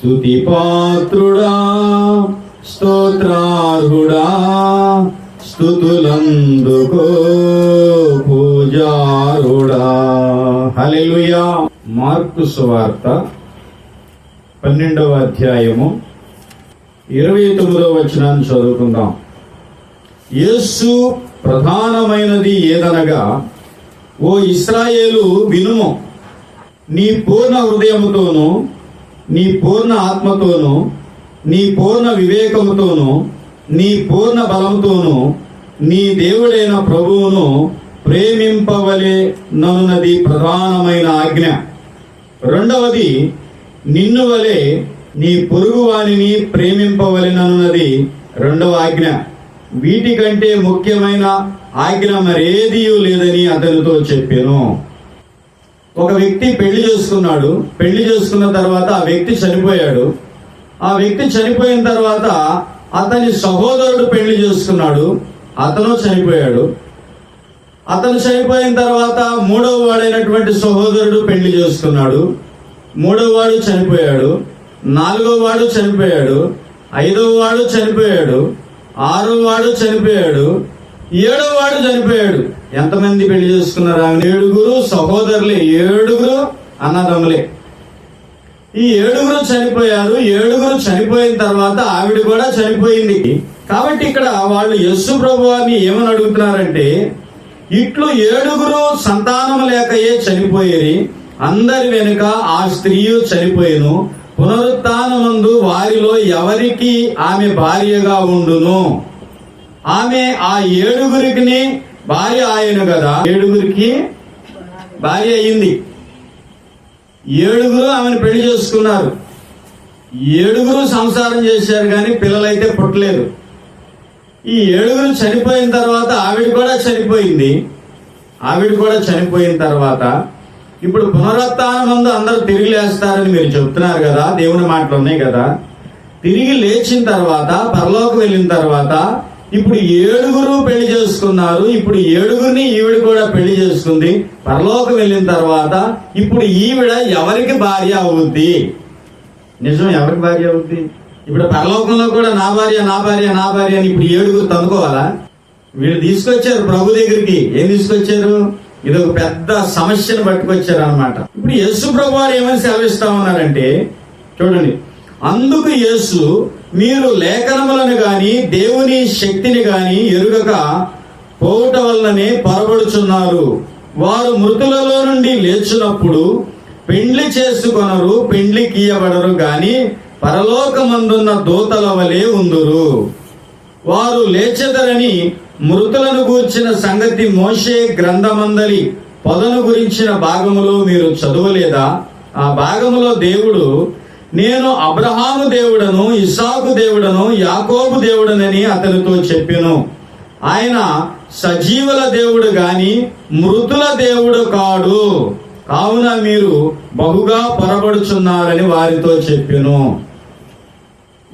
స్తుతి పాత్రుడా స్తోత్రార్హుడా స్థుతులందుకో పూజారుడా. Hallelujah mark సువార్త పన్నెండవ అధ్యాయము ఇరవై తొమ్మిదవ వచనాన్ని చదువుకుందాం. యేసు ప్రధానమైనది ఏదనగా ఓ ఇస్రాయేలు వినుము నీ పూర్ణ హృదయముతోనూ నీ పూర్ణ ఆత్మతోనూ నీ పూర్ణ వివేకముతోనూ నీ పూర్ణ బలముతోనూ నీ దేవుడైన ప్రభువును ప్రేమింపవలే నన్నది ప్రధానమైన ఆజ్ఞ. రెండవది నిన్ను వలె నీ పొరుగువానిని ప్రేమింపవలెనన్నది రెండవ ఆజ్ఞ. వీటికంటే ముఖ్యమైన ఆజ్ఞ మరేదీ లేదని అతనితో చెప్పాను. ఒక వ్యక్తి పెళ్ళి చేసుకున్నాడు. పెళ్ళి చేసుకున్న తర్వాత ఆ వ్యక్తి చనిపోయాడు. ఆ వ్యక్తి చనిపోయిన తర్వాత అతని సహోదరుడు పెళ్ళి చేసుకున్నాడు. అతను చనిపోయాడు. అతను చనిపోయిన తర్వాత మూడవ వాడైనటువంటి సహోదరుడు పెళ్ళి చేసుకున్నాడు. మూడవ వాడు చనిపోయాడు. నాలుగో వాడు చనిపోయాడు. ఐదవ వాడు చనిపోయాడు. ఆరో వాడు చనిపోయాడు. ఏడో వాడు చనిపోయాడు. ఎంతమంది పెళ్ళి చేసుకున్నారు? ఆమె ఏడుగురు సహోదరులే ఏడుగురు అన్నదమ్ములే. ఈ ఏడుగురు చనిపోయారు. ఏడుగురు చనిపోయిన తర్వాత ఆవిడ కూడా చనిపోయింది. కాబట్టి ఇక్కడ వాళ్ళు యస్సు ప్రభువాన్ని ఏమని అడుగుతున్నారంటే ఇట్లు ఏడుగురు సంతానం లేకయే చనిపోయేది అందరి వెనుక ఆ స్త్రీయు చనిపోయేను. పునరుత్నమందు వారిలో ఎవరికి ఆమె భార్యగా ఉండును? ఆమె ఆ ఏడుగురికి భార్య ఆయన కదా. ఏడుగురికి భార్య అయింది ఏడుగురు ఆమెను పెళ్ళి చేసుకున్నారు. ఏడుగురు సంసారం చేశారు కానీ పిల్లలైతే పుట్టలేదు. ఈ ఏడుగురు చనిపోయిన తర్వాత ఆవిడ కూడా చనిపోయింది. ఆవిడ కూడా చనిపోయిన తర్వాత ఇప్పుడు పునరుత్థానం ముందు అందరూ తిరిగి లేస్తారని మీరు చెప్తున్నారు కదా. దేవుని మాటలు ఉన్నాయి కదా. తిరిగి లేచిన తర్వాత పరలోకి వెళ్ళిన తర్వాత ఇప్పుడు ఏడుగురు పెళ్ళి చేసుకున్నారు ఇప్పుడు ఏడుగురిని ఈవిడ కూడా పెళ్ళి చేసుకుంది. పరలోకం వెళ్ళిన తర్వాత ఇప్పుడు ఈవిడ ఎవరికి భార్య అవుద్ది? నిజం ఎవరికి భార్య అవుద్ది? ఇప్పుడు పరలోకంలో కూడా నా భార్య నా భార్య నా భార్య అని ఇప్పుడు ఏడుగురు తనుకోవాలా వీళ్ళు తీసుకొచ్చారు ప్రభు దగ్గరికి. ఏం తీసుకొచ్చారు? ఇది ఒక పెద్ద సమస్యను పట్టుకొచ్చారు అనమాట ఇప్పుడు యేసు ప్రభు వారు ఏమని సెలవిస్తా ఉన్నారంటే చూడండి అందుకు యేసు మీరు లేఖనములను గాని దేవుని శక్తిని గాని ఎరుగక పోవుట వల్లనే పొరబడుచున్నారు. వారు మృతులలో నుండి లేచినప్పుడు పెండ్లి చేసుకొనరు పెండ్లి కీయబడరు గాని పరలోకమందున్న దూతల వలె ఉందురు. వారు లేచెదరని మృతులను గూర్చిన సంగతి మోషే గ్రంథమందలి పొదను గురించిన భాగములో మీరు చదవలేదా? ఆ భాగములో దేవుడు నేను అబ్రహాము దేవుడను ఇసాకు దేవుడను యాకోబు దేవుడనని అతనితో చెప్పాను. ఆయన సజీవుల దేవుడు గాని మృతుల దేవుడు కాడు. కావున మీరు బహుగా పొరపడుచున్నారని వారితో చెప్పాను.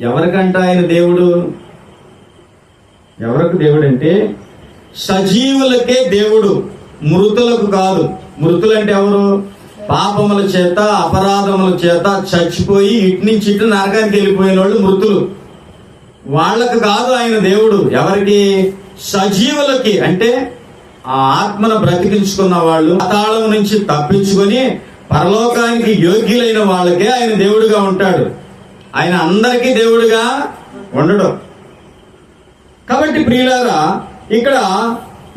ఎవరికంట ఆయన దేవుడు? ఎవరికి దేవుడు అంటే సజీవులకే దేవుడు మృతులకు కాదు. మృతులంటే ఎవరు? పాపముల చేత అపరాధముల చేత చచ్చిపోయి ఇటు నుంచి ఇటు నరకానికి వెళ్ళిపోయిన వాళ్ళు మృతులు. వాళ్ళకు కాదు ఆయన దేవుడు. ఎవరికి? సజీవులకి. అంటే ఆ ఆత్మను బ్రతికించుకున్న వాళ్ళు పాతాళం నుంచి తప్పించుకొని పరలోకానికి యోగ్యులైన వాళ్ళకే ఆయన దేవుడుగా ఉంటాడు. ఆయన అందరికీ దేవుడుగా ఉండడు. కాబట్టి ప్రియులారా ఇక్కడ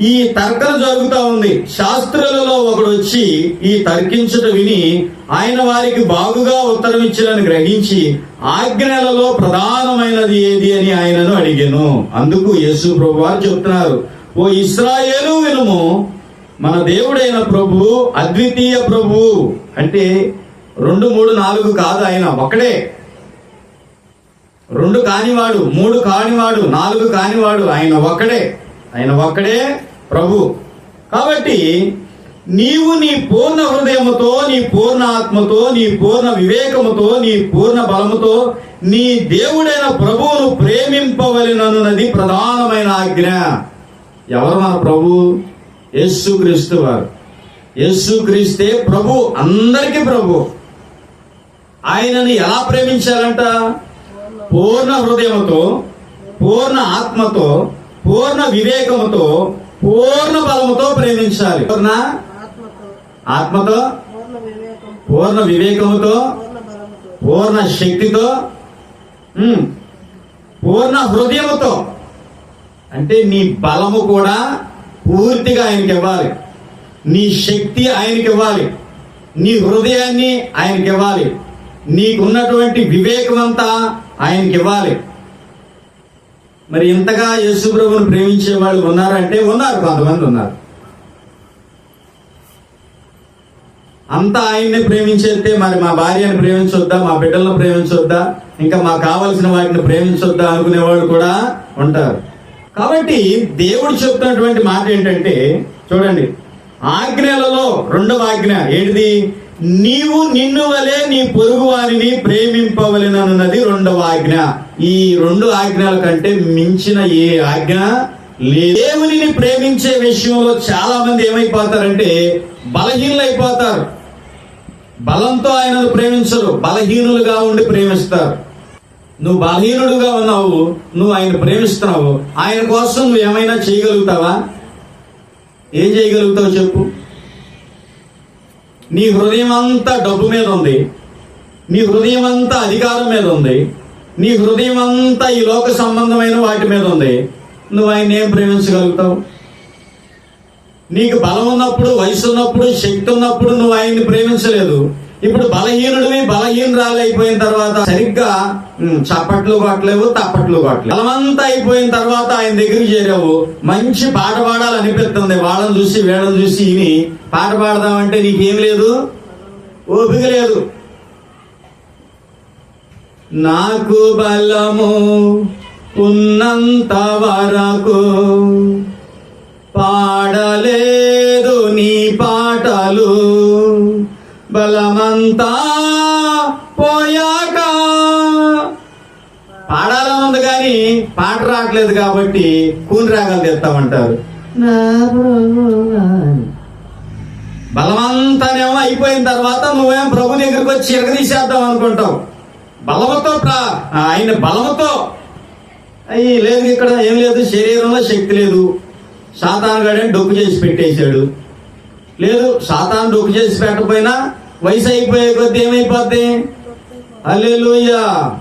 ఈ తర్కం జరుగుతూ ఉంది. శాస్త్రులలో ఒకడు వచ్చి ఈ తర్కించుట విని ఆయన వారికి బాగుగా ఉత్తరం ఇచ్చినని గ్రహించి ఆజ్ఞలలో ప్రధానమైనది ఏది అని ఆయనను అడిగాను. అందుకు యేసు ప్రభు వారు చెప్తున్నారు. ఓ ఇస్రాయేలు వినుము మన దేవుడైన ప్రభు అద్వితీయ ప్రభు అంటే రెండు మూడు నాలుగు కాదు ఆయన ఒకడే రెండు కానివాడు మూడు కానివాడు నాలుగు కానివాడు ఆయన ఒక్కడే ఆయన ఒక్కడే ప్రభు. కాబట్టి నీవు నీ పూర్ణ హృదయముతో నీ పూర్ణ ఆత్మతో నీ పూర్ణ వివేకముతో నీ పూర్ణ బలముతో నీ దేవుడైన ప్రభువును ప్రేమింపవలనన్నది ప్రధానమైన ఆజ్ఞ. ఎవరు మన ప్రభు? యేసుక్రీస్తు వారు. యేసు క్రీస్తే ప్రభు అందరికీ ప్రభు. ఆయనని ఎలా ప్రేమించాలంట పూర్ణ హృదయముతో పూర్ణ ఆత్మతో పూర్ణ వివేకముతో పూర్ణ బలముతో ప్రేమించాలి. పూర్ణ? ఆత్మతో. పూర్ణ వివేకముతో. పూర్ణ శక్తితో. పూర్ణ హృదయముతో. అంటే నీ బలము కూడా పూర్తిగా ఆయనకి ఇవ్వాలి. నీ శక్తి ఆయనకి ఇవ్వాలి. నీ హృదయాన్ని ఆయనకి ఇవ్వాలి. నీకున్నటువంటి వివేకమంతా ఆయనకి ఇవ్వాలి. మరి ఇంతగా యేసుప్రభుని ప్రేమించే వాళ్ళు ఉన్నారంటే ఉన్నారు కొంతమంది ఉన్నారు. అంతా ఆయన్ని ప్రేమించేస్తే మరి మా భార్యను ప్రేమించొద్దా మా బిడ్డలను ప్రేమించొద్దా ఇంకా మాకు కావలసిన వాటిని ప్రేమించొద్దా అనుకునే వాళ్ళు కూడా ఉంటారు. కాబట్టి దేవుడు చెప్తున్నటువంటి మాట ఏంటంటే చూడండి ఆజ్ఞలలో రెండవ ఆజ్ఞ ఏంటిది? నీవు నిన్ను వలె నీ పొరుగు వారిని ప్రేమింపవలెనన్నది రెండవ ఆజ్ఞ. ఈ రెండు ఆజ్ఞల కంటే మించిన ఏ ఆజ్ఞ లేదు. దేవునిని ప్రేమించే విషయంలో చాలా మంది ఏమైపోతారంటే అయిపోతారు బలంతో ఆయనను ప్రేమించరు బలహీనులుగా ఉండి ప్రేమిస్తారు. నువ్వు బలహీనుడుగా ఉన్నావు నువ్వు ఆయన ప్రేమిస్తున్నావు ఆయన కోసం నువ్వు ఏమైనా చేయగలుగుతావా? ఏం చేయగలుగుతావు చెప్పు? నీ హృదయం అంతా డబ్బు మీద ఉంది. నీ హృదయం అంతా అధికారం మీద ఉంది. నీ హృదయం అంతా ఈ లోక సంబంధమైన వాటి మీద ఉంది. నువ్వు ఆయన ఏం ప్రేమించగలుగుతావు? నీకు బలం ఉన్నప్పుడు వయసు ఉన్నప్పుడు శక్తి ఉన్నప్పుడు నువ్వు ఆయన్ని ప్రేమించలేదు. ఇప్పుడు బలహీనుడివి బలహీనరాలు అయిపోయిన తర్వాత సరిగ్గా చప్పట్లు కొట్టలేవు తప్పట్లు కొట్టలేవు. బలమంతా అయిపోయిన తర్వాత ఆయన దగ్గరికి చేరావు. మంచి పాట పాడాలనిపిస్తుంది. వాళ్ళని చూసి వీళ్ళని చూసి ఇని పాట పాడదామంటే నీకేం లేదు? ఓపిక లేదు. నాకు బలము ఉన్నంత వరకు పాడలేదు నీ పాటలు. బలమంతా పోయాక? పాడాలని ఉంది కానీ పాట రావట్లేదు కాబట్టి కూని రాగాలు తెస్తామంటారు. బలమంతానేమో అయిపోయిన తర్వాత నువ్వేం ప్రభు దగ్గరికి వచ్చి ఎరగదీసేద్దాం అనుకుంటావు. బలముతో ఆయన బలముతో. అయ్యి లేదు ఇక్కడ ఏం లేదు శరీరంలో శక్తి లేదు. సాతాను గడని డొక్కు చేసి పెట్టేశాడు. లేదు సాతాను డొక్కు చేసి పెట్టకపోయినా వయసు అయిపోయే కొద్దీ ఏమైపోద్ది? అల్లెలుయ్యా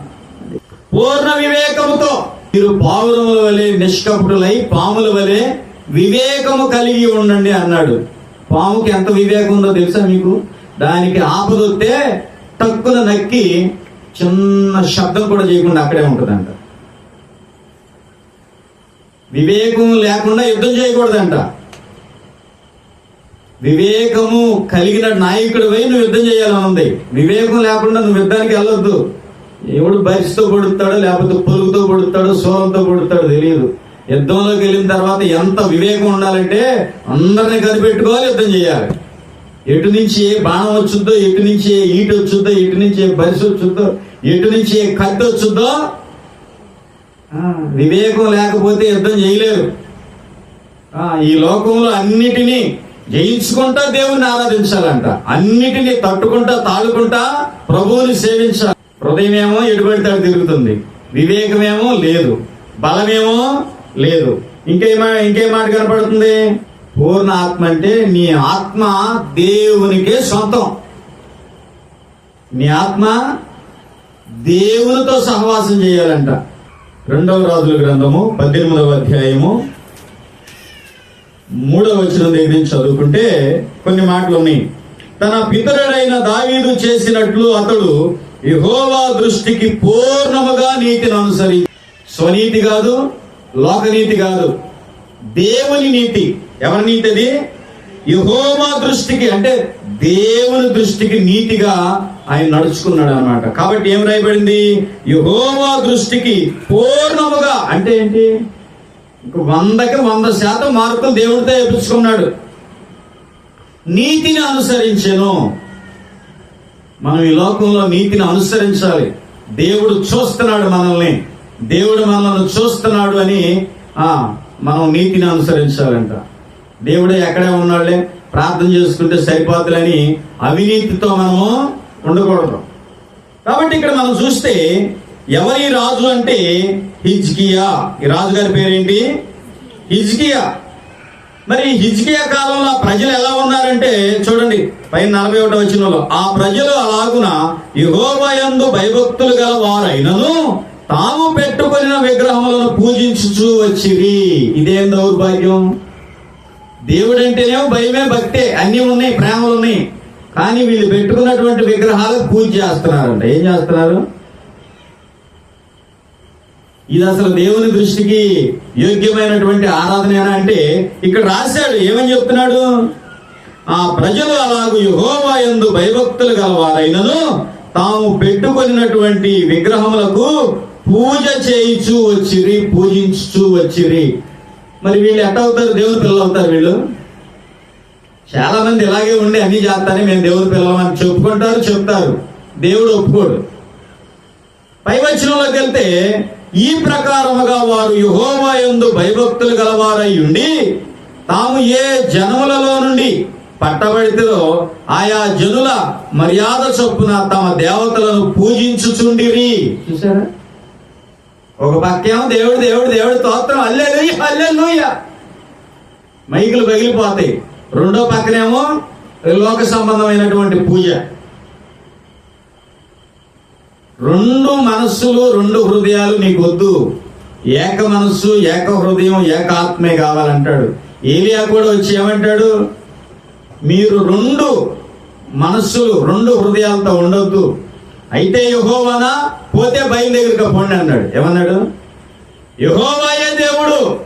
పూర్ణ వివేకముతో. మీరు పావురముల వలె నిష్కపుటులై పాముల వలె వివేకము కలిగి ఉండండి అన్నాడు. పాముకి ఎంత వివేకం ఉందో తెలుసా మీకు? దానికి ఆపదొస్తే టక్కున నక్కి చిన్న శబ్దం కూడా చేయకుండా అక్కడే ఉంటుందంట. వివేకం లేకుండా యుద్ధం చేయకూడదంట. వివేకము కలిగిన నాయకుడు నువ్వు యుద్ధం చేయాలని ఉంది. వివేకం లేకుండా నువ్వు యుద్ధానికి వెళ్ళొద్దు. ఎవడు బరిస్తో కొడుతాడో లేకపోతే పొలుగుతో కొడుతాడో సోలంతో కొడుతాడో తెలియదు. యుద్ధంలోకి వెళ్ళిన తర్వాత ఎంత వివేకం ఉండాలంటే అందరిని కనిపెట్టుకోవాలి యుద్ధం చేయాలి. ఎటు నుంచి ఏ బాణం వచ్చుద్దో ఎటు నుంచి ఏ ఈట వచ్చుద్దో ఎటు నుంచి ఏ బరిసి వచ్చుద్దో ఎటు నుంచి ఏ కత్తి వచ్చుద్దో వివేకం లేకపోతే యుద్ధం చేయలేరు. ఈ లోకంలో అన్నిటినీ జయించుకుంటా దేవుణ్ణి ఆరాధించాలంట. అన్నిటినీ తట్టుకుంటా తాగుకుంటా ప్రభువుని సేవించాలి. హృదయమేమో ఎడుబడితే తిరుగుతుంది. వివేకమేమో లేదు. బలమేమో లేదు. ఇంకేమా ఇంకే మాట కనపడుతుంది? పూర్ణ ఆత్మ అంటే నీ ఆత్మ దేవునికే సొంతం. నీ ఆత్మ దేవునితో సహవాసం చేయాలంట. రెండవ రాజుల గ్రంథము పద్దెనిమిదవ అధ్యాయము మూడవ వచనం దగ్గర నుంచి చదువుకుంటే కొన్ని మాటలు ఉన్నాయి. తన పితరుడైన దావీదు చేసినట్లు అతడు యహోవా దృష్టికి పూర్ణముగా నీతిని అనుసరి స్వనీతి కాదు లోకనీతి కాదు దేవుని నీతి. ఎవరి నీతి అది? యహోవా దృష్టికి అంటే దేవుని దృష్టికి నీతిగా ఆయన నడుచుకున్నాడు అన్నమాట. కాబట్టి ఏం రాయబడింది? యహోవా దృష్టికి పూర్ణముగా అంటే ఏంటి? వందకి వంద శాతం మార్కులు దేవుడితో వేపించుకున్నాడు. నీతిని అనుసరించను. మనం ఈ లోకంలో నీతిని అనుసరించాలి. దేవుడు చూస్తున్నాడు మనల్ని. దేవుడు మనల్ని చూస్తున్నాడు అని మనం నీతిని అనుసరించాలంట. దేవుడే ఎక్కడే ఉన్నాడులే? ప్రార్థన చేసుకుంటే సరిపోతులని అవినీతితో మనము ఉండకూడదు. కాబట్టి ఇక్కడ మనం చూస్తే ఎవరి రాజు అంటే హిజ్కియా? ఈ రాజు గారి పేరేంటి? హిజ్కియా. మరి హిజ్కియా కాలంలో ప్రజలు ఎలా ఉన్నారంటే చూడండి పైన నలభై ఒకటి వచ్చిన ఆ ప్రజలు అలాగున యుగోబయందు భయభక్తులు గల వారైనను తాము పెట్టుకొనిన విగ్రహములను పూజించుచూ వచ్చిరి. ఇదేం దౌర్భాగ్యం? దేవుడు అంటేనేమో భయమే భక్తే అన్నీ ఉన్నాయి ప్రేమలు ఉన్నాయి. కానీ వీళ్ళు పెట్టుకున్నటువంటి విగ్రహాలకు పూజ చేస్తున్నారంట. ఏం చేస్తున్నారు? ఇది అసలు దేవుని దృష్టికి యోగ్యమైనటువంటి ఆరాధన అంటే ఇక్కడ రాశాడు ఏమని చెప్తున్నాడు? ఆ ప్రజలు అలాగూ యెహోవా ఎందు భయభక్తులు గలవారైనను తాము పెట్టుకొనినటువంటి విగ్రహములకు పూజ చేయించు వచ్చిరి పూజించు వచ్చిరి. మరి వీళ్ళు ఎట్ట అవుతారు? దేవుని పిల్లలు అవుతారు వీళ్ళు? చాలా మంది ఇలాగే ఉండి అన్ని చేస్తానే మేము దేవుని పిల్లలమని చెప్పుకుంటారు చెప్తారు. దేవుడు ఒప్పుకోడు. పై వచనంలోకి వెళ్తే ఈ ప్రకారముగా వారు యహోవా యందు భయభక్తులు గలవారై ఉండి తాము ఏ జనములలో నుండి పట్టబడితేలో ఆయా జనుల మర్యాద చొప్పున తమ దేవతలను పూజించుచుండిరి. చూసారా ఒక పక్కేమో దేవుడు దేవుడు దేవుడు తోత్రం అల్లెలుయ్య అల్లెలుయ్య మైకులు పగిలిపోతాయి. రెండో పక్కనేమో లోక సంబంధమైనటువంటి పూజ. రెండు మనస్సులు రెండు హృదయాలు నీకు వద్దు ఏక మనస్సు ఏక హృదయం ఏక ఆత్మే కావాలంటాడు. ఏలియా కూడా వచ్చి ఏమంటాడు? మీరు రెండు మనస్సులు రెండు హృదయాలతో ఉండొద్దు. అయితే యహోవానా పోతే బయలు దగ్గరికి పోండి అన్నాడు. ఏమన్నాడు? యహోవాయే దేవుడు.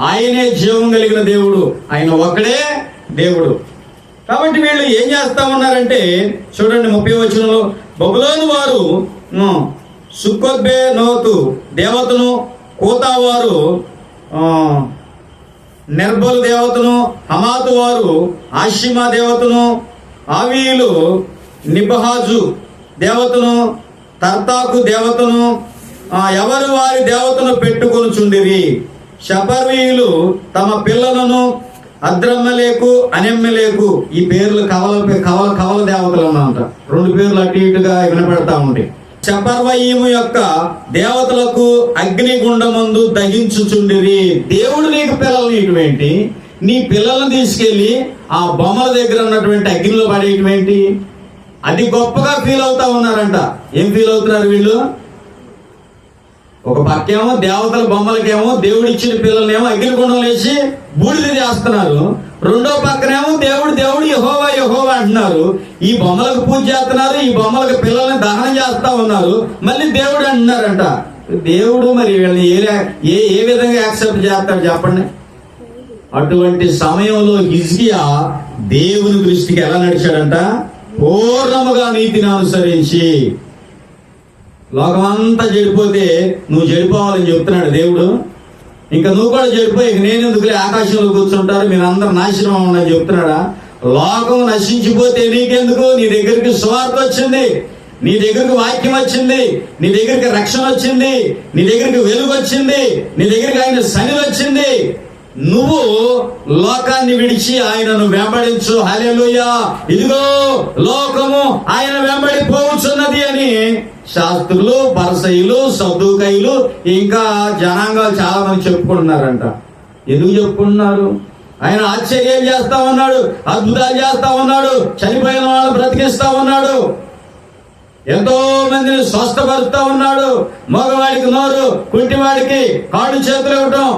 ఆయనే జీవం కలిగిన దేవుడు. ఆయన ఒక్కడే దేవుడు. కాబట్టి వీళ్ళు ఏం చేస్తా ఉన్నారంటే చూడండి ముప్పై వచనంలో బబులోని వారు ఉమ్, సుక్కొబ్బే నోతు దేవతను కోతావారు నిర్బల్ దేవతను హమాతు వారు ఆషిమా దేవతను ఆవీలు నిబహాజు దేవతను తర్తాకు దేవతను ఎవరు వారి దేవతను పెట్టుకొని చుండిరి తమ పిల్లలను అద్రమ్మలేకు అనెమ్మలేకు ఈ పేర్లు కవల కవల కవల దేవతలు అన్నమాట రెండు పేర్లు అటు ఇటుగా వినపడతా ఉంటాయి శపర్వయీము యొక్క దేవతలకు అగ్నిగుండమందు దహించుచుండిరి. దేవుడు నీకు పిల్లలు ఇటువంటి? నీ పిల్లలను తీసుకెళ్ళి ఆ బొమ్మల దగ్గర ఉన్నటువంటి అగ్నిలో పడేయటం ఏంటి అది గొప్పగా ఫీల్ అవుతా ఉన్నారంట. ఏం ఫీల్ అవుతున్నారు వీళ్ళు? ఒక పక్కేమో దేవతల బొమ్మలకేమో దేవుడు ఇచ్చిన పిల్లలనేమో అగ్నిగుండం వేసి బూడిద చేస్తున్నారు. రెండో పక్కనేమో దేవుడు దేవుడు యహోవా యహోవా అంటున్నారు. ఈ బొమ్మలకు పూజ చేస్తున్నారు ఈ బొమ్మలకు పిల్లల్ని దహనం చేస్తా ఉన్నారు. మళ్ళీ దేవుడు అంటున్నారంట. దేవుడు మరి వీళ్ళని ఏ ఏ ఏ విధంగా యాక్సెప్ట్ చేస్తాడు చెప్పండి? అటువంటి సమయంలో హిజ్కియా దేవుని దృష్టికి ఎలా నడిచాడంట? పూర్ణముగా నీతిని అనుసరించి లోకమంతా చెడిపోతే నువ్వు చెడిపోవాలని చెప్తున్నాడు దేవుడు. ఇంకా నువ్వు కూడా చెడిపోయి ఇక నేను ఎందుకులే ఆకాశంలో కూర్చుంటారు మీరు అందరు నాశనం అవ్వండి చెప్తున్నాడా? లోకం నశించిపోతే నీకెందుకు? నీ దగ్గరికి స్వార్థ వచ్చింది నీ దగ్గరికి వాక్యం వచ్చింది నీ దగ్గరికి రక్షణ వచ్చింది నీ దగ్గరికి వెలుగు వచ్చింది నీ దగ్గరికి ఆయన సని వచ్చింది. నువ్వు లోకాన్ని విడిచి ఆయనను వెంబడించు. హల్లెలూయా. ఇదిగో లోకము ఆయన వెంబడి పోవచ్చున్నది అని శాస్త్రులు పరసయులు సద్దుకైలు ఇంకా జనాంగాలు చాలా మంది చెప్పుకుంటున్నారంట. ఎందుకు చెప్పుకుంటున్నారు? ఆయన ఆశ్చర్యం చేస్తా ఉన్నాడు అద్భుతాలు చేస్తా ఉన్నాడు చనిపోయిన వాళ్ళు బ్రతికిస్తా ఉన్నాడు. ఎంతో మందిని స్వస్థపరుస్తూ ఉన్నాడు. మగవాడికి నోరు కుంటివాడికి కాళ్ళు చేతులు ఇవ్వటం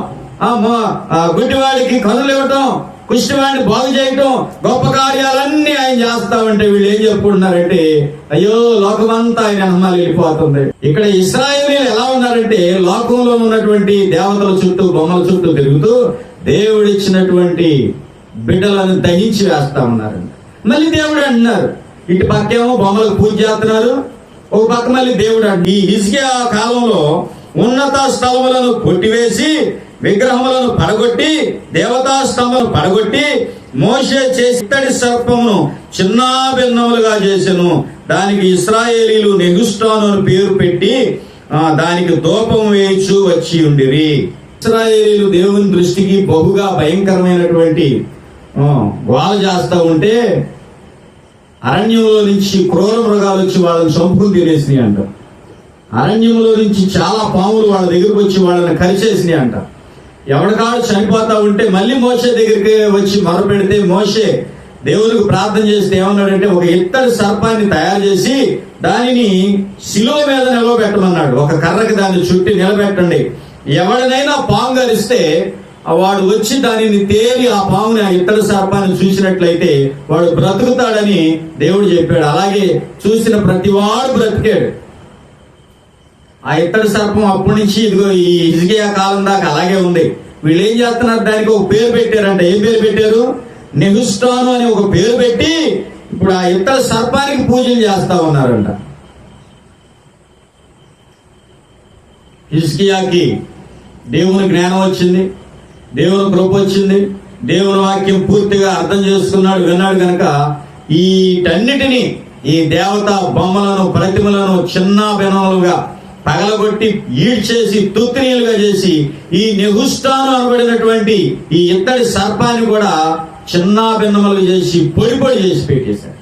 గుడ్డివాడికి కనులు ఇవ్వటం కుష్టివాడిని బాగు చేయటం గొప్ప కార్యాలన్నీ ఆయన చేస్తా ఉంటే వీళ్ళు ఏం చెప్పుకుంటున్నారంటే అయ్యో లోకమంతా ఆయన అమ్మాలి వెళ్ళిపోతుంది. ఇక్కడ ఇస్రాయేలీలు ఎలా ఉన్నారంటే లోకంలో ఉన్నటువంటి దేవతల చుట్టూ బొమ్మల చుట్టూ తిరుగుతూ దేవుడిచ్చినటువంటి బిడ్డలను దహించి వేస్తా ఉన్నారు మళ్ళీ దేవుడు అంటున్నారు ఇటు పక్కేమో బొమ్మలకు పూజ చేస్తున్నారు ఒక పక్క మళ్ళీ దేవుడు అంటే ఈ ఇసుక కాలంలో ఉన్నత స్థలములను కొట్టివేసి విగ్రహములను పడగొట్టి దేవతా పడగొట్టి మోసే చేసి ఇత్తడి సర్పమును చిన్నాభిన్నములుగా చేసెను. దానికి ఇస్రాయేలీలు నెగుస్తాను అని పేరు పెట్టి దానికి దూపం వేయించు వచ్చి ఉండిరి. ఇస్రాయేలీలు దేవుని దృష్టికి బహుగా భయంకరమైనటువంటి గోల చేస్తూ ఉంటే అరణ్యంలో నుంచి క్రూర మృగాలు వచ్చి వాళ్ళని చంపుకుని తినేసినాయి అంట. అరణ్యంలో నుంచి చాలా పాములు వాళ్ళ దగ్గరకు వచ్చి వాళ్ళని కరిచేసినాయి అంట. ఎవరికాడు చనిపోతా ఉంటే మళ్ళీ మోసే దగ్గరికి వచ్చి మొరపెడితే మోసే దేవునికి ప్రార్థన చేస్తే ఏమన్నాడంటే ఒక ఇత్తడి సర్పాన్ని తయారు చేసి దానిని శిలో మీద నిలబెట్టమన్నాడు. ఒక కర్రకి దాన్ని చుట్టి నిలబెట్టండి. ఎవడనైనా పాము గరిస్తే వాడు వచ్చి దానిని తేలి ఆ పాముని ఆ ఇత్తడి సర్పాన్ని చూసినట్లయితే వాడు బ్రతుకుతాడని దేవుడు చెప్పాడు. అలాగే చూసిన ప్రతివాడు బ్రతికాడు. ఆ ఇత్తడి సర్పం అప్పటి నుంచి ఇదిగో ఈ ఇసుకయా కాలం దాకా అలాగే ఉంది. వీళ్ళు ఏం చేస్తున్నారు? దానికి ఒక పేరు పెట్టారంట. ఏం పేరు పెట్టారు? నెహుస్టాను అని ఒక పేరు పెట్టి ఇప్పుడు ఆ ఇత్తడి సర్పానికి పూజలు చేస్తా ఉన్నారంట. హిజ్కియాకి దేవుని జ్ఞానం వచ్చింది. దేవుని కృప వచ్చింది. దేవుని వాక్యం పూర్తిగా అర్థం చేసుకున్నాడు విన్నాడు కనుక వీటన్నిటిని ఈ దేవత బొమ్మలను ప్రతిమలను చిన్న బెనములుగా పగలగొట్టి ఈడ్చేసి తుత్రీలుగా చేసి ఈ నెహుష్టాను అనబడినటువంటి ఈ ఇత్తడి సర్పాన్ని కూడా చిన్న భిన్నములు చేసి పొడి పొడి చేసి పెట్టేశాడు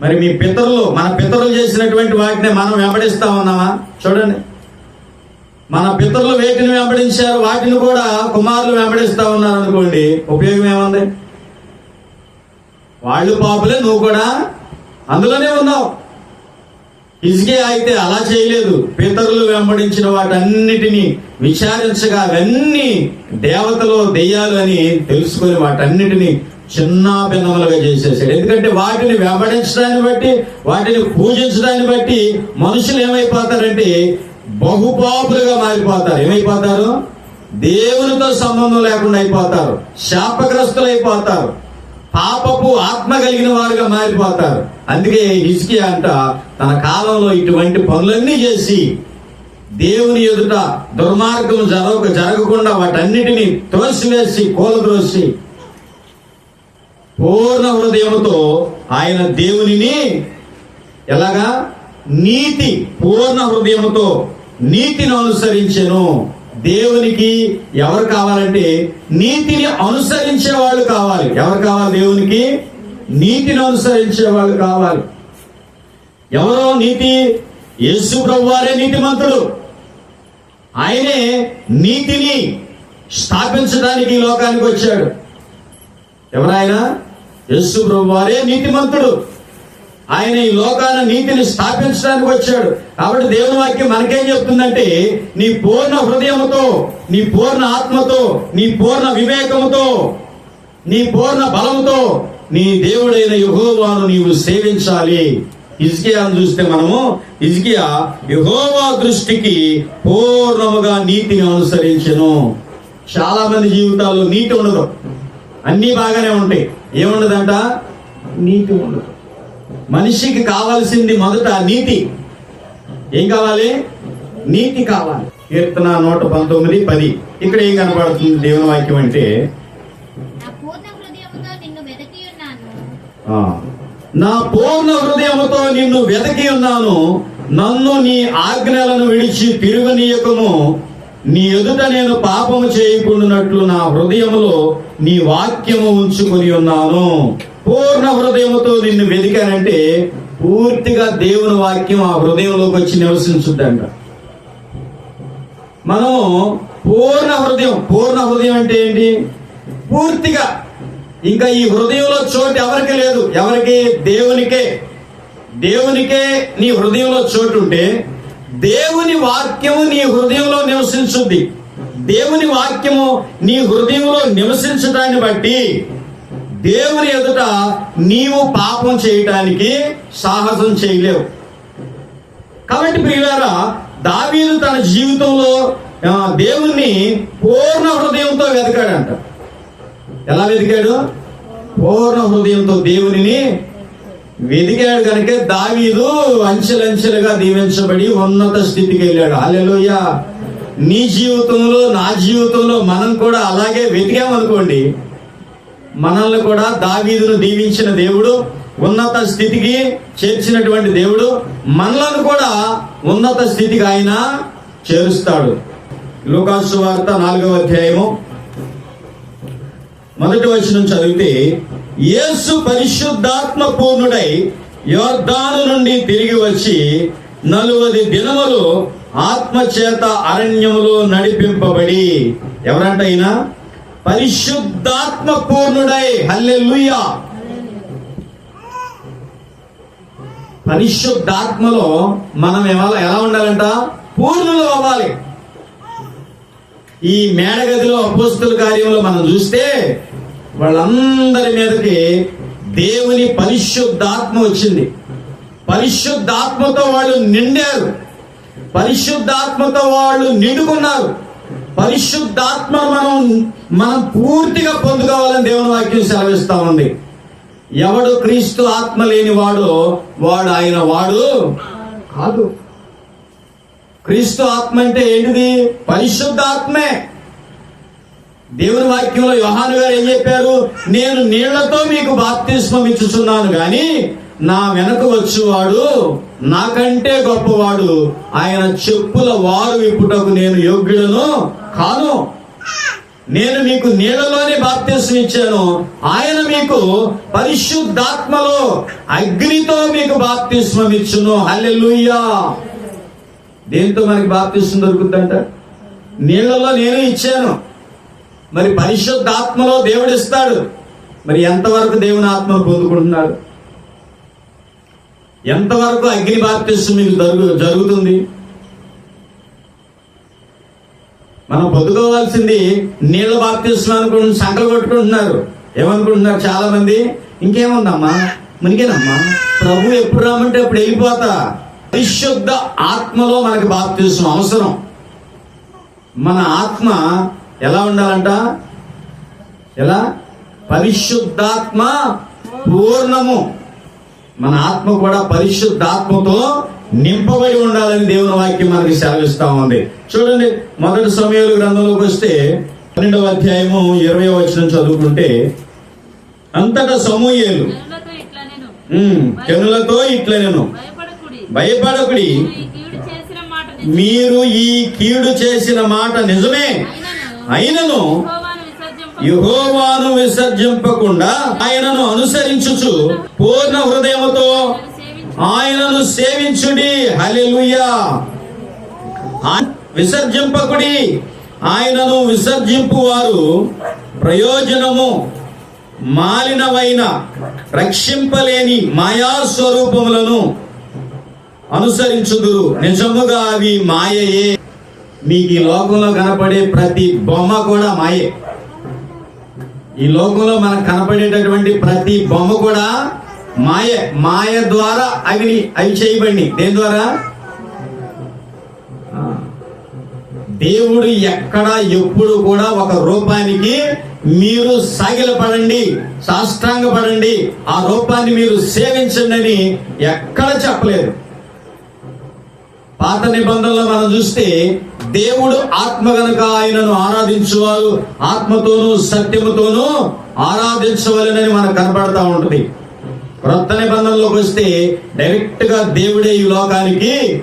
మరి మీ పితరులు మన పితరులు చేసినటువంటి వాటిని మనం వెంబడిస్తా ఉన్నామా? చూడండి. మన పితరులు వేటిని వెంబడించారు వాటిని కూడా కుమారులు వెంబడిస్తా ఉన్నారు అనుకోండి ఉపయోగం ఏముంది? వాళ్ళు పాపులే నువ్వు కూడా అందులోనే ఉన్నావు. ఇజ్గే అయితే అలా చేయలేదు. పితరులు వెంబడించిన వాటన్నిటిని విచారించగా అవన్నీ దేవతలు దెయ్యాలు అని తెలుసుకొని వాటన్నిటిని చిన్న భిన్నములుగా చేసేసాడు. ఎందుకంటే వాటిని వెంబడించడాన్ని బట్టి వాటిని పూజించడాన్ని బట్టి మనుషులు ఏమైపోతారంటే బహుపాపులుగా మారిపోతారు. ఏమైపోతారు? దేవునితో సంబంధం లేకుండా అయిపోతారు. శాపగ్రస్తులు అయిపోతారు పాపపు ఆత్మ కలిగిన వారుగా మారిపోతారు. అందుకే ఇసుకి అంట తన కాలంలో ఇటువంటి పనులన్నీ చేసి దేవుని ఎదుట దుర్మార్గం జరగ జరగకుండా వాటన్నిటిని త్రోసివేసి కూలద్రోసి పూర్ణ హృదయముతో ఆయన దేవునిని ఎలాగా? నీతి పూర్ణ హృదయముతో నీతిని అనుసరించెను. దేవునికి ఎవరు కావాలంటే నీతిని అనుసరించే వాళ్ళు కావాలి. ఎవరు కావాలి దేవునికి? నీతిని అనుసరించే వాళ్ళు కావాలి. ఎవరో నీతి? యేసు ప్రభువారే నీతిమంతుడు ఆయనే నీతిని స్థాపించడానికి లోకానికి వచ్చాడు. ఎవరాయన యేసు ప్రభువారే నీతిమంతుడు ఆయన ఈ లోకాల నీతిని స్థాపించడానికి వచ్చాడు. కాబట్టి దేవుని వాక్యం మనకేం చెప్తుందంటే నీ పూర్ణ హృదయముతో నీ పూర్ణ ఆత్మతో నీ పూర్ణ వివేకముతో నీ పూర్ణ బలముతో నీ దేవుడైన యహోవాను నీవు సేవించాలి. ఇజ్కియాను చూస్తే మనము ఇజ్కియా యహోవా దృష్టికి పూర్ణముగా నీతిని అనుసరించను. చాలా మంది జీవితాల్లో నీతి ఉండదు. అన్నీ బాగానే ఉంటాయి. ఏముండదంట? నీతి ఉండదు. మనిషికి కావాల్సింది మొదట నీతి. ఏం కావాలి? నీతి కావాలి. కీర్తన నూట పంతొమ్మిది పది. ఇక్కడ ఏం కనపడుతుంది దేవుని వాక్యం అంటే? నా పూర్ణ హృదయముతో నిన్ను వెతికి ఉన్నాను. నిన్ను నీ ఆజ్ఞలను విడిచి తిరుగనీయకము. నీ ఎదుట నేను పాపము చేయకుండానట్లు నా హృదయములో నీ వాక్యము ఉంచుకొని ఉన్నాను. పూర్ణ హృదయముతో నిన్ను వెతికానంటే పూర్తిగా దేవుని వాక్యం ఆ హృదయంలోకి వచ్చి నివసించుద్దంట. మనం పూర్ణ హృదయం పూర్ణ హృదయం అంటే ఏంటి? పూర్తిగా. ఇంకా ఈ హృదయంలో చోటు ఎవరికి లేదు? ఎవరికి? దేవునికే. దేవునికే నీ హృదయంలో చోటు ఉంటే దేవుని వాక్యము నీ హృదయంలో నివసించుద్ది. దేవుని వాక్యము నీ హృదయంలో నివసించడాన్ని బట్టి దేవుని ఎదుట నీవు పాపం చేయటానికి సాహసం చేయలేవు. కాబట్టి ప్రియులారా దావీదు తన జీవితంలో దేవుణ్ణి పూర్ణ హృదయంతో వెతకాడంట. ఎలా వెతికాడు? పూర్ణ హృదయంతో దేవునిని వెతికాడు కనుక దావీదు అంచెలంచెలుగా దీవించబడి ఉన్నత స్థితికి వెళ్ళాడు. అలెలోయ నీ జీవితంలో నా జీవితంలో మనం కూడా అలాగే వెతికామనుకోండి మనల్ని కూడా దావీదును దీవించిన దేవుడు ఉన్నత స్థితికి చేర్చినటువంటి దేవుడు మనలను కూడా ఉన్నత స్థితికి ఆయన చేరుస్తాడు. లూకాసు వార్త నాలుగవ అధ్యాయము. మొదటి వచనం చదివితే యేసు పరిశుద్ధాత్మ పూర్ణుడై యోర్ధాను నుండి తిరిగి వచ్చి నలువది దినములు ఆత్మ చేత అరణ్యములో నడిపింపబడి ఎవరంట అయినా పరిశుద్ధాత్మ పూర్ణుడై హల్లెలూయా. పరిశుద్ధాత్మలో మనం ఎలా ఎలా ఉండాలంట? పూర్ణులు అవ్వాలి. ఈ మేడగదిలో అపోస్తుల కార్యంలో మనం చూస్తే వాళ్ళందరి మీదకి దేవుని పరిశుద్ధాత్మ వచ్చింది. పరిశుద్ధాత్మతో వాళ్ళు నిండారు. పరిశుద్ధాత్మతో వాళ్ళు నిండుకున్నారు. పరిశుద్ధాత్మ మనం మనం పూర్తిగా పొందుకోవాలని దేవుని వాక్యం సెలవిస్తా ఉంది. ఎవడు క్రీస్తు ఆత్మ లేని వాడు వాడు ఆయన వాడు కాదు. క్రీస్తు ఆత్మ అంటే ఏంటిది? పరిశుద్ధాత్మే. దేవుని వాక్యంలో యోహాను గారు ఏం చెప్పారు? నేను నీళ్ళతో మీకు బాప్తిస్మం ఇచ్చుచున్నాను కానీ నా వెనక వచ్చేవాడు నాకంటే గొప్పవాడు. ఆయన చెప్పుల వారు విప్పుటకు నేను యోగ్యులను కాను. నేను మీకు నీళ్ళలోనే బాప్తిస్మం ఇచ్చాను. ఆయన మీకు పరిశుద్ధాత్మలో అగ్నితో మీకు బాప్తిస్మం ఇచ్చును. హల్లెలుయ్యా దేంతో మనకి బాప్తిస్మం దొరుకుతుందంట? నీళ్ళలో నేను ఇచ్చాను. మరి పరిశుద్ధాత్మలో దేవుడు ఇస్తాడు. మరి ఎంతవరకు దేవుని ఆత్మను పొందుకుంటున్నాడు? ఎంతవరకు అగ్ని బాప్తిస్తు మీకు జరుగు జరుగుతుంది? మనం పొందుకోవాల్సింది నీళ్ళ బాప్తిస్మం అనుకుని సంకలు కొట్టుకుంటున్నారు. ఏమనుకుంటున్నారు చాలా మంది ఇంకేముందమ్మా? మునిగేనమ్మా? ప్రభు ఎప్పుడు రామంటే అప్పుడు వెళ్ళిపోతా. పరిశుద్ధ ఆత్మలో మనకి బాప్తిస్మం అవసరం. మన ఆత్మ ఎలా ఉండాలంట? ఎలా? పరిశుద్ధాత్మ పూర్ణము. మన ఆత్మ కూడా పరిశుద్ధాత్మతో నింపబడి ఉండాలని దేవుని వాక్యం మనకి సెలవిస్తా ఉంది. చూడండి మొదటి సమయాలు గ్రంథంలోకి వస్తే పన్నెండవ అధ్యాయము ఇరవై వచనం చదువుకుంటే అంతటా సమూయేలు జనులతో ఇట్లా నేను భయపడకుడి. మీరు ఈ కీడు చేసిన మాట నిజమే. అయినను. యుహోవాను విసర్జింపకుండా ఆయనను అనుసరించుచు పూర్ణ హృదయముతో ఆయనను సేవించుడి. హలెలుయా విసర్జింపకుడి. ఆయనను విసర్జింపు వారు ప్రయోజనము మాలినవైన రక్షింపలేని మాయా స్వరూపములను అనుసరించుదురు. నిజముగా అవి మాయయే. మీకు ఈ లోకంలో కనపడే ప్రతి బొమ్మ కూడా మాయే. ఈ లోకంలో మనకు కనపడేటటువంటి ప్రతి బొమ్మ కూడా మాయ మాయ ద్వారా అవి అవి చేయబడి దేని ద్వారా? దేవుడు ఎక్కడ ఎప్పుడు కూడా ఒక రూపానికి మీరు సాగిలపడండి సాష్టాంగపడండి. ఆ రూపాన్ని మీరు సేవించండి అని ఎక్కడ చెప్పలేదు. పాత నిబంధనలో మనం చూస్తే దేవుడు ఆత్మ గనుక ఆయనను ఆరాధించువారు ఆత్మతోనూ సత్యముతోనూ ఆరాధించవలనని మనకు కనపడతా ఉంటుంది. క్రొత్త నిబంధనలోకి వస్తే డైరెక్ట్గా దేవుడే ఈ లోకానికి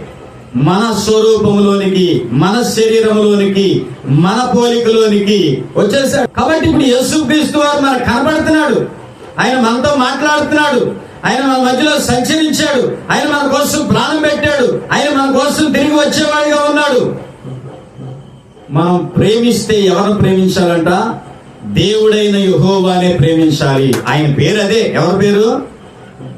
మన స్వరూపంలోనికి మన శరీరంలోనికి మన పోలికలోనికి వచ్చేసాడు. కాబట్టి ఇప్పుడు యేసుక్రీస్తు వారు మనకు కనబడుతున్నాడు ఆయన మనతో మాట్లాడుతున్నాడు. ఆయన మన మధ్యలో సంచరించాడు. ఆయన మన కోసం ప్రాణం పెట్టాడు. ఆయన మన కోసం తిరిగి వచ్చేవాడిగా ఉన్నాడు. మనం ప్రేమిస్తే ఎవరు ప్రేమించాలంట? దేవుడైన యుహోవానే ప్రేమించాలి. ఆయన పేరు అదే. ఎవరి పేరు?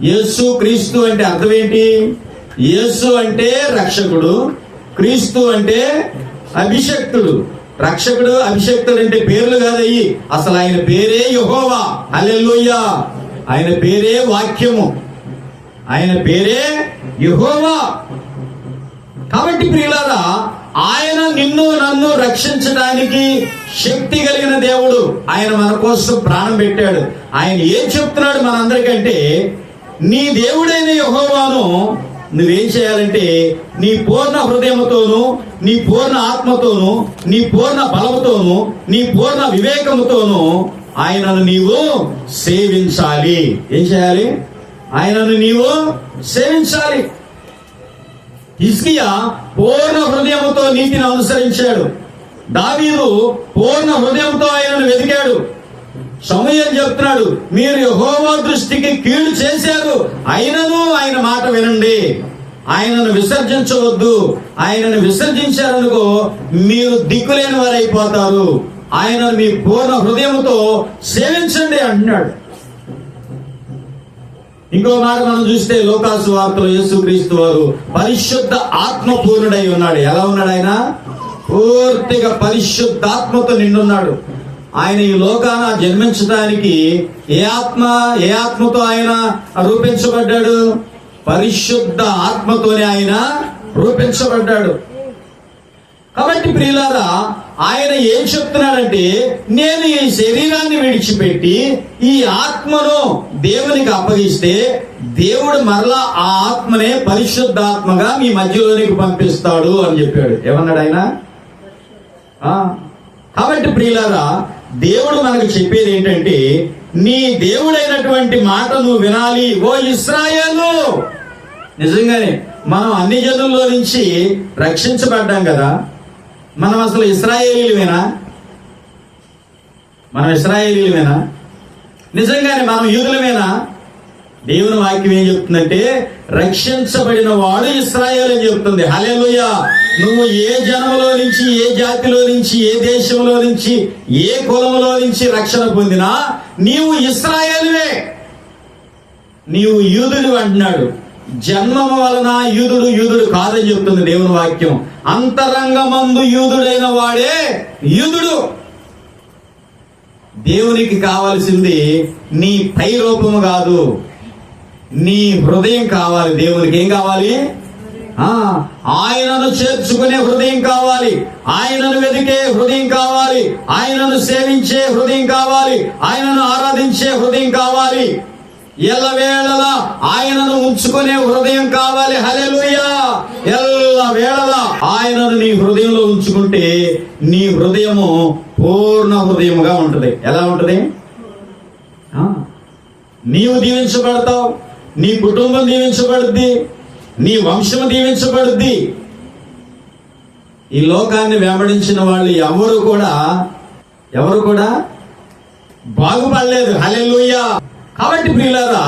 యేసు క్రీస్తు అంటే అర్థం ఏంటి? యేసు అంటే రక్షకుడు. క్రీస్తు అంటే అభిషక్తుడు. రక్షకుడు అభిషక్తుడు అంటే పేర్లు కాదయ్యి. అసలు ఆయన పేరే యెహోవా. అల్లెల్లుయ్యా ఆయన పేరే వాక్యము. ఆయన పేరే యహోవా. కాబట్టి ప్రియులారా ఆయన నిన్ను నన్ను రక్షించడానికి శక్తి కలిగిన దేవుడు. ఆయన మన కోసం ప్రాణం పెట్టాడు. ఆయన ఏం చెప్తున్నాడు మనందరికంటే నీ దేవుడైన యహోవాను నువ్వేం చేయాలంటే నీ పూర్ణ హృదయముతోనూ నీ పూర్ణ ఆత్మతోనూ నీ పూర్ణ బలముతోనూ నీ పూర్ణ వివేకముతోను ఆయనను నీవు సేవించాలి. ఏం చేయాలి? ఆయనను నీవు సేవించాలి. ఇస్కియా పూర్ణ హృదయముతో నీతిని అనుసరించాడు. దావీదు పూర్ణ హృదయంతో ఆయనను వెతికాడు. సమయం చెప్తున్నాడు మీరు యెహోవా దృష్టికి కీడు చేశారు. అయినను ఆయన మాట వినండి. ఆయనను విసర్జించవద్దు. ఆయనను విసర్జించారనుకో మీరు దిక్కులేని వారైపోతారు. ఆయన మీ పూర్ణ హృదయంతో సేవించండి అంటున్నాడు ఇంకో మాట మనం చూస్తే లోకాసు వార్తలు యేసుక్రీస్తు వారు పరిశుద్ధ ఆత్మపూర్ణుడై ఉన్నాడు. ఎలా ఉన్నాడు ఆయన? పూర్తిగా పరిశుద్ధాత్మతో నిండున్నాడు. ఆయన ఈ లోకాన జన్మించడానికి ఏ ఆత్మ ఏ ఆత్మతో ఆయన రూపించబడ్డాడు? పరిశుద్ధ ఆత్మతోనే ఆయన రూపించబడ్డాడు. కాబట్టి ప్రియులారా ఆయన ఏం చెప్తున్నాడంటే నేను ఈ శరీరాన్ని విడిచిపెట్టి ఈ ఆత్మను దేవునికి అప్పగిస్తే దేవుడు మరలా ఆ ఆత్మనే పరిశుద్ధాత్మగా మీ మధ్యలోనికి పంపిస్తాడు అని చెప్పాడు. ఏమన్నాడు ఆయన? కాబట్టి ప్రియులారా దేవుడు మనకు చెప్పేది ఏంటంటే నీ దేవుడైనటువంటి మాట నువ్వు వినాలి ఓ ఇస్రాయలు! నిజంగానే మనం అన్ని జనుల్లో నుంచి రక్షించబడ్డాం కదా. మనం అసలు ఇస్రాయేలీలమేనా? మనం ఇస్రాయేలీలమేనా? నిజంగానే మనం యూదులమేనా? దేవుని వాక్యం ఏం చెప్తుందంటే రక్షించబడిన వాడు ఇస్రాయేల్ అని చెప్తుంది. హల్లెలూయా! నువ్వు ఏ జనంలో నుంచి ఏ జాతిలో నుంచి ఏ దేశంలో నుంచి ఏ కులంలో నుంచి రక్షణ పొందినా నీవు ఇస్రాయేలువే. నీవు యూదుడు అంటున్నాడు. జన్మము వలన యూదుడు యూదుడు కాదని చెప్తుంది దేవుని వాక్యం. అంతరంగమందు యూదుడైన వాడే యూదుడు. దేవునికి కావాల్సింది నీ పై రూపము కాదు. నీ హృదయం కావాలి. దేవునికి ఏం కావాలి? ఆయనను చేర్చుకునే హృదయం కావాలి. ఆయనను వెతికే హృదయం కావాలి. ఆయనను సేవించే హృదయం కావాలి. ఆయనను ఆరాధించే హృదయం కావాలి. ఎల్లవేళల ఆయనను ఉంచుకునే హృదయం కావాలి. హలెలుయా ఎల్లవేళల ఆయనను నీ హృదయంలో ఉంచుకుంటే నీ హృదయము పూర్ణ హృదయముగా ఉంటుంది. ఎలా ఉంటుంది? నీవు దీవించబడతావు నీ కుటుంబం దీవించబడుద్ది నీ వంశం దీవించబడుద్ది. ఈ లోకాన్ని వెంబడించిన వాళ్ళు ఎవరు కూడా ఎవరు కూడా బాగుపడలేదు. హల్లెలూయా. కాబట్టి ప్రియులారా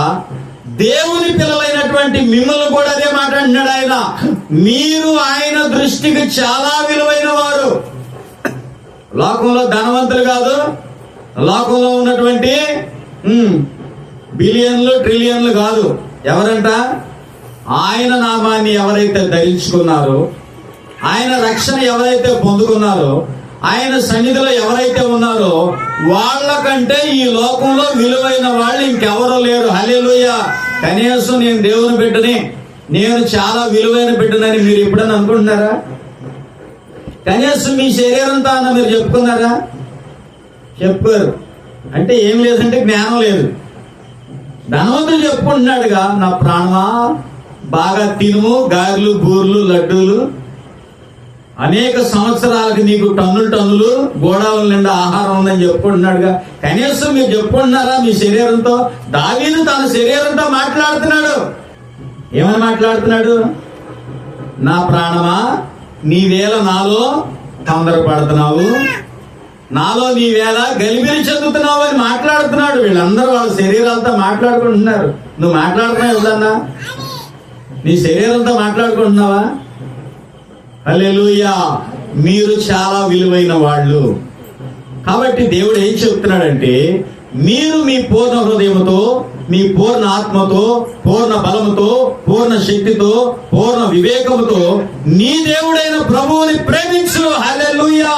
దేవుని పిల్లలైనటువంటి మిమ్మల్ని కూడా అదే మాట్లాడినాడు ఆయన. మీరు ఆయన దృష్టికి చాలా విలువైన వారు. లోకంలో ధనవంతులు కాదు లోకంలో ఉన్నటువంటి బిలియన్లు ట్రిలియన్లు కాదు. ఎవరంట? ఆయన నామాన్ని ఎవరైతే ధరించుకున్నారో ఆయన రక్షణ ఎవరైతే పొందుకున్నారో ఆయన సన్నిధిలో ఎవరైతే ఉన్నారో వాళ్ళకంటే ఈ లోకంలో విలువైన వాళ్ళు ఇంకెవరూ లేరు. హల్లెలూయ. కనీసం నేను దేవుని బిడ్డని నేను చాలా విలువైన బిడ్డనని మీరు ఎప్పుడైనా అనుకుంటున్నారా? కనీసం మీ శరీరంతో అన్న మీరు చెప్పుకున్నారా? చెప్పారు. అంటే ఏం లేదంటే జ్ఞానం లేదు. ధనవంతుడు చెప్పుకుంటున్నాడుగా నా ప్రాణమా? బాగా తినుము గారెలు బూర్లు లడ్డూలు. అనేక సంవత్సరాలకు నీకు టన్నులు టన్నులు గోడాల నిండా ఆహారం ఉందని చెప్పుకుంటున్నాడుగా. కనీసం మీరు చెప్పుకుంటున్నారా మీ శరీరంతో? దావీదు తన శరీరంతో మాట్లాడుతున్నాడు. ఏమని మాట్లాడుతున్నాడు? నా ప్రాణమా నీవేళ నాలో తొందరపడుతున్నావు. నాలో నీవేళ గలిబిలి చెందుతున్నావు అని మాట్లాడుతున్నాడు. వీళ్ళందరూ వాళ్ళ శరీరాలతో మాట్లాడుకుంటున్నారు. నువ్వు మాట్లాడుతున్నావు ఎవరన్నా నీ శరీరంతో మాట్లాడుకుంటున్నావా? హల్లెలూయా. మీరు చాలా విలువైన వాళ్ళు. కాబట్టి దేవుడు ఏం చెప్తున్నాడంటే మీరు మీ పూర్ణ హృదయముతో మీ పూర్ణ ఆత్మతో పూర్ణ బలముతో పూర్ణ శక్తితో పూర్ణ వివేకముతో నీ దేవుడైన ప్రభువుని ప్రేమించు హలెలుయా